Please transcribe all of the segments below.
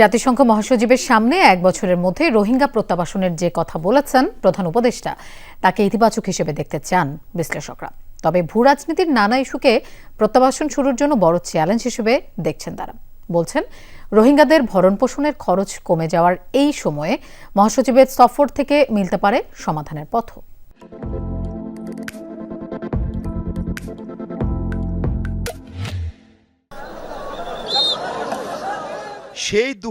জাতিসংঘ মহাসচিবের সামনে এক বছরের মধ্যে রোহিঙ্গা প্রত্যাবাসনের যে কথা বলেছেন প্রধান উপদেষ্টা, তাকে ইতিবাচক হিসেবে দেখতে চান বিশ্লেষকরা। তবে ভূ রাজনীতির নানা ইস্যুকে প্রত্যাবাসন শুরুর জন্য বড় চ্যালেঞ্জ হিসেবে দেখছেন তারা। বলছেন, রোহিঙ্গাদের ভরণ পোষণের খরচ কমে যাওয়ার এই সময়ে মহাসচিবের সফর থেকে মিলতে পারে সমাধানের পথও। সেই দু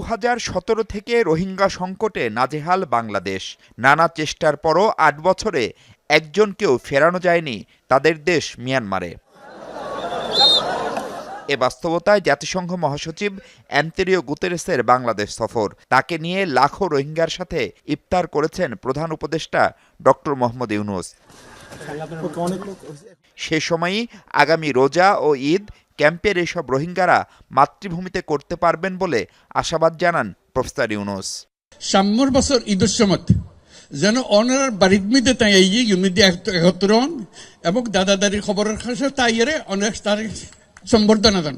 থেকে রোহিঙ্গা সংকটে নাজেহাল বাংলাদেশ। নানা চেষ্টার পরও আট বছরে একজনকেও ফেরানো যায়নি তাদের দেশ মিয়ানমারে। এ বাস্তবতায় জাতিসংঘ মহাসচিব অ্যান্তেরিও গুতেরেসের বাংলাদেশ সফর। তাকে নিয়ে লাখো রোহিঙ্গার সাথে ইফতার করেছেন প্রধান উপদেষ্টা ডক্টর মোহাম্মদ ইউনুস। সে সময়ই আগামী রোজা ও ঈদ ক্যাম্পের এসব রোহিঙ্গারা মাতৃভূমিতে করতে পারবেন বলে আশাবাদ জানান প্রফেসর ইউনুস। সাম্যর বছর ঈদের সময় যেন অনার মধ্যে তাই এই ইউনিটি একত্র হন এবং দাদা দাদির খবরের কাছে তাই এর অনেক তার সম্বর্ধনা দেন।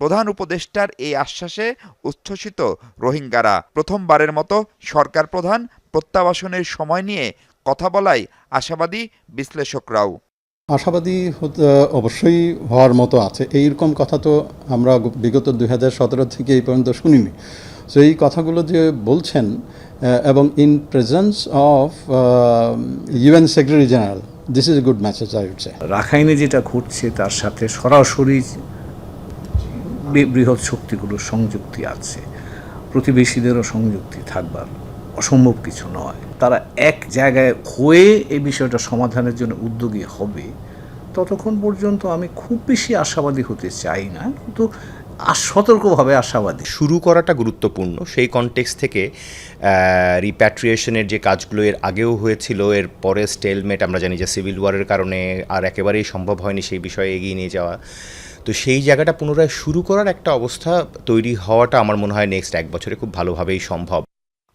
প্রধান উপদেষ্টার এই আশ্বাসে উচ্ছ্বসিত রোহিঙ্গারা। প্রথমবারের মতো সরকার প্রধান প্রত্যাবাসনের সময় নিয়ে কথা বলাই আশাবাদী বিশ্লেষকরাও। আশাবাদী অবশ্যই হওয়ার মতো আছে। এইরকম কথা তো আমরা বিগত দুই হাজার সতেরো থেকে এই পর্যন্ত শুনিনি। সো এই কথাগুলো যে বলছেন এবং in presence of UN secretary general this is good message I would রাখাইনে যেটা ঘটছে, তার সাথে সরাসরি বৃহৎ শক্তিগুলোর সংযুক্তি আছে। প্রতিবেশীদেরও সংযুক্তি থাকবার অসম্ভব কিছু নয়। তারা এক জায়গায় হয়ে এই বিষয়টা সমাধানের জন্য উদ্যোগী হবে, ততক্ষণ পর্যন্ত আমি খুব বেশি আশাবাদী হতে চাই না, কিন্তু সতর্কভাবে আশাবাদী। শুরু করাটা গুরুত্বপূর্ণ। সেই কনটেক্স থেকে রিপ্যাট্রিয়েশনের যে কাজগুলো এর আগেও হয়েছিল, এর পরে স্টেলমেট আমরা জানি যে সিভিল ওয়ারের কারণে আর একেবারেই সম্ভব হয়নি সেই বিষয়ে এগিয়ে নিয়ে যাওয়া। তো সেই জায়গাটা পুনরায় শুরু করার একটা অবস্থা তৈরি হওয়াটা আমার মনে হয় নেক্সট এক বছরে খুব ভালোভাবেই সম্ভব।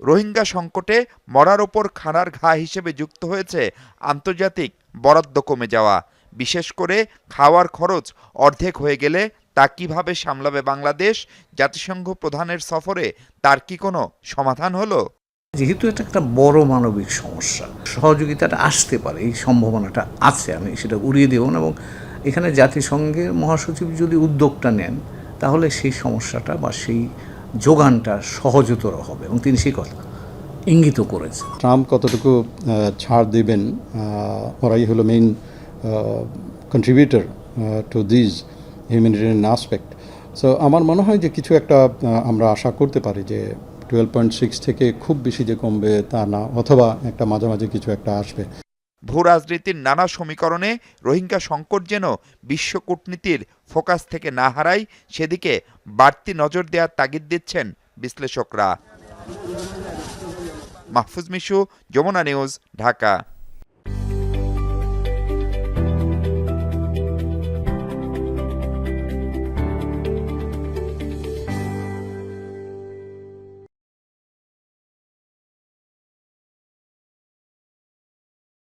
রোহিঙ্গা সংকটে মরার ওপর খানার ঘা হিসেবে যুক্ত হয়েছে আন্তর্জাতিক বরাদ্দ কমে যাওয়া। বিশেষ করে খাওয়ার খরচ অর্ধেক হয়ে গেলে তা কীভাবে সামলাবে বাংলাদেশ জাতিসংঘ প্রধানের সফরে তার কি কোনো সমাধান হলো? যেহেতু এটা একটা বড় মানবিক সমস্যা, সহযোগিতাটা আসতে পারে, এই সম্ভাবনাটা আছে, আমি সেটা উড়িয়ে দেব না। এবং এখানে জাতিসংঘের মহাসচিব যদি উদ্যোগটা নেন, তাহলে সেই সমস্যাটা বা সেই যোগানটা সহজতর হবে এবং তিনি সেই কথা ইঙ্গিত করেছেন। ট্রাম্প কতটুকু ছাড় দেবেন ওরাই হলো main contributor to this humanitarian aspect so আমার মনে হয় যে কিছু একটা আমরা আশা করতে পারি যে টুয়েলভ পয়েন্ট সিক্স থেকে খুব বেশি যে কমবে তা না, অথবা একটা মাঝামাঝি কিছু একটা আসবে। ভূ রাজনীতির নানা সমীকরণে রোহিঙ্গা সংকট যেন বিশ্ব কূটনীতির ফোকাস থেকে না হারায়, সেদিকে বাড়তি নজর দেওয়ার তাগিদ দিচ্ছেন বিশ্লেষকরা। মাহফুজ মিশু, যমুনা নিউজ, ঢাকা।